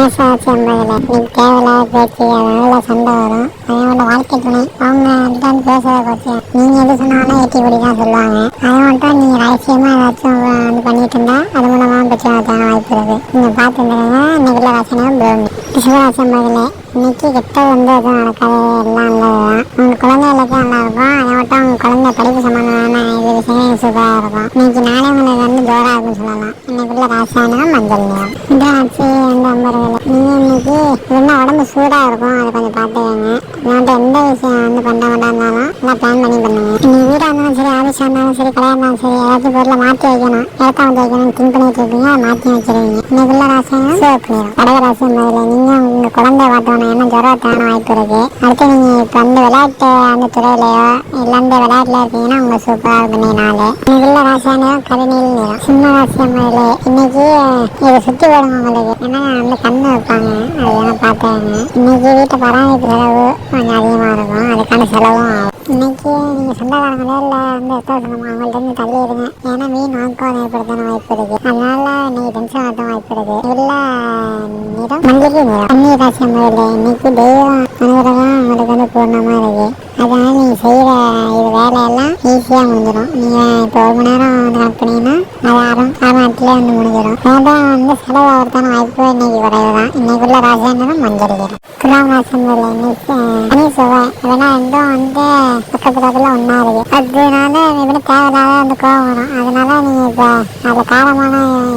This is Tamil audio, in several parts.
மேசாச்சு ஐம்பதுல இன்னைக்கு தேவையில்லாத பேச்சு அதனால சண்டை வரும். அவனோட வாழ்க்கை துணை. அவங்க கிட்ட பேசுறத பற்றி நீங்க எது சொன்னாலும் ஏற்றி கூடி தான் சொல்லுவாங்க. அதை மட்டும் நீங்க ரகசியமா ஏதாச்சும் வந்து பண்ணிட்டு இருந்தா அது மூலமாக பிரச்சனை வச்சாங்க வாய்ப்பு இருக்கு. நீங்க பார்த்து இருந்தீங்கன்னா இன்னைக்குள்ள ரசனையும் போகணும் சிவராசி ஐம்பதுல இன்னைக்கு கெட்டது வந்து எதுவும் நடக்காது எல்லாம் நல்லதுதான். உங்க குழந்தைகளுக்கு நல்லா இருக்கும் இன்னைக்குள்ள ராசாயனம் மஞ்சள் நிறம் இன்னைக்கு என்ன உடம்பு சூடா இருக்கும் அதை கொஞ்சம் பார்த்துக்கோங்க. இவன்ட்டு எந்த விஷயம் வந்து பண்ண வேண்டாம் இருந்தாலும் நல்லா பிளான் பண்ணி பண்ணுங்க நீங்க வீடா இருந்தாலும் இருந்தாலும் சரி கடையா இருந்தாலும் சரி ஏதாச்சும் பொருளை மாற்றி வைக்கணும். இடத்த வந்து வைக்கணும் திங்க் பண்ணிட்டு இருப்பீங்க அதை மாற்றி வச்சிருவீங்க. இன்னைக்குள்ள ராசியம் சேவ் பண்ணிடும் கடக ராசி முதல்ல நீங்கள் உங்கள் குழந்தை பார்த்தோன்னா என்ன ஜுரத்தான வாய்ப்பு இருக்கு. அடுத்து நீங்கள் இப்போ வந்து விளையாட்டு அந்த துறையிலையோ இல்லை அந்த விளையாட்டுல இருக்கீங்கன்னா உங்க சூப்பராக இருக்கு நாள். இன்னைக்குள்ள ராசியான கருநீல் நிறம். சிம்ம ராசியம் முதல்ல இன்னைக்கு இதை சுற்றி போடுங்க உங்களுக்கு. ஏன்னா வந்து கண்ணு வைப்பாங்க. அது வேணா பார்த்தாங்க இன்னைக்கு வீட்டை பராமரிப்பு செலவு கொஞ்சம் அதிகமாக இருக்கும். அதுக்கான செலவும் ஆகும். இன்னைக்கு நீங்கள் சொந்தக்காரங்களே இல்லை. வந்து எத்தனை சொந்தமாக அவங்கள்ட்ட இருந்து தள்ளி இருங்க ஏன்னா மீன் வாக்குவாதம் ஏற்படுத்தான வாய்ப்பு இருக்கு. அதனால இன்னைக்கு டென்ஷன் ஆட்டம் வாய்ப்பு இருக்கு. இல்ல நிறம் மல்லிகை நிறம். அந்நிய ராசி அம்மாவில் இன்னைக்கு தெய்வம் அனுகிரகம் உங்களுக்கு வந்து பூர்ணமாக இருக்கு. அதனால நீங்கள் செய்கிற இது வேலையெல்லாம் ஈஸியாக முடிஞ்சிடும். நீங்கள் இப்போ ஒரு மணி நேரம் வந்து கணக்கு பண்ணீங்கன்னா அது ஆரம்பம் அரை வந்து முடிஞ்சிடும் அதான் வந்து செலவு ஆகிறதான வாய்ப்பு இன்னைக்கு குறைவு தான் இன்னைக்குள்ள ராசியானதும் மஞ்சள் நிறம் துலாம் ராசி இன்னைக்கு சனி செவ்வாய். அதெல்லாம் ரெண்டும் வந்து பக்கத்து பக்கத்தில் ஒன்றா இருக்கு. அதனால இவனு தேவையில்லாத வந்து கோவம் வரும். அதனால நீங்கள் இப்போ அதில் காரமான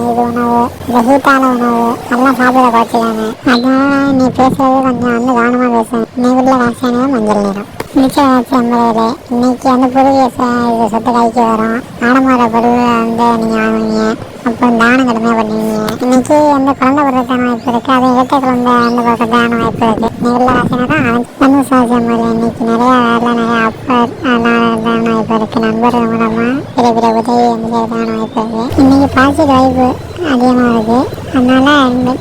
இது உணவு இந்த ஹீட்டான உணவு எல்லாம் சாப்பிட குறைச்சிக்காங்க அதனால நீ பேசுறது கொஞ்சம் வந்து கவனமாக பேசுவேன் இன்னைக்குள்ள ராசியானது மஞ்சள் நிறம். நிச்சயம் ராசி இன்னைக்கு வந்து புதிய சொத்து கைக்கு வரும். ஆடம்பர பொருள் வந்து நீங்கள் வாங்குவீங்க. அப்புறம் தான கடமை பண்ணுவீங்க இன்னைக்கு வந்து குழந்தை பிறக்கான வாய்ப்பு இருக்கு? அது இரட்டை குழந்தை அந்த வந்து தான வாய்ப்பு இருக்கு. நெல்ல ராசினா தான் அவன் தனு சாசி இன்னைக்கு நிறைய வேலை நிறைய ஆஃபர் அதெல்லாம் வாய்ப்பு இருக்கு. நண்பர்கள் மூலமா பெரிய பெரிய உதவி வந்து செய்யறதான வாய்ப்பு இருக்கு. இன்னைக்கு பாசிட்டிவ் வாய்ப்பு அதிகமாக இருக்கு அதனால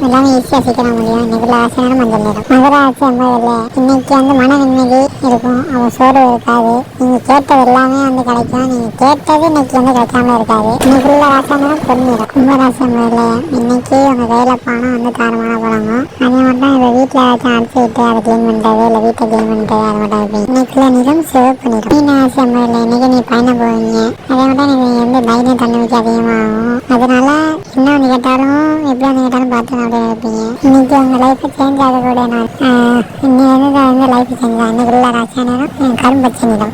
எல்லாமே ஈஸியாக சீக்கிரம் முடியும். இன்னைக்குள்ள ஆசையான மஞ்சள் நேரம் மகர அம்மாவில் இன்னைக்கு வந்து மன நிம்மதி இருக்கும். அவன் சோறு இருக்காது. நீங்கள் கேட்டது எல்லாமே வந்து கிடைக்கும். நீங்கள் கேட்டது இன்னைக்கு வந்து கிடைக்காம இருக்காது. இன்னைக்குள்ள ராசான பொன்னிறம் கும்பராசி அம்மாவில் இன்னைக்கு உங்கள் கையில் பணம் வந்து தாரமான பழங்கும் அதே மாதிரி தான் இப்போ வீட்டில் ஏதாச்சும் அடிச்சு விட்டு அதை க்ளீன் பண்ணுறது இல்லை வீட்டை க்ளீன் பண்ணுறது அது மட்டும் இருப்பீங்க இன்னைக்குள்ள நிறம் சிவப்பு நிறம். மீன ஆசி ஐம்பதுல இன்னைக்கு நீ பயணம் போவீங்க. அதே மட்டும் நீங்கள் வந்து தைரியம் தன்னம்பிக்கை அதிகமாகும். அதனால என்ன ஒன்று கேட்டாலும் எப்படி ஒன்று கேட்டாலும் பார்த்து அப்படியே இருப்பீங்க. இன்னைக்கு உங்க லைஃப் சேஞ்ச் ஆகக்கூடிய நாள். இன்னைக்கு வந்து லைஃப் சேஞ்ச் தான். இன்னைக்குள்ள ராசியான நேரம் கரும்பச்சை நிறம்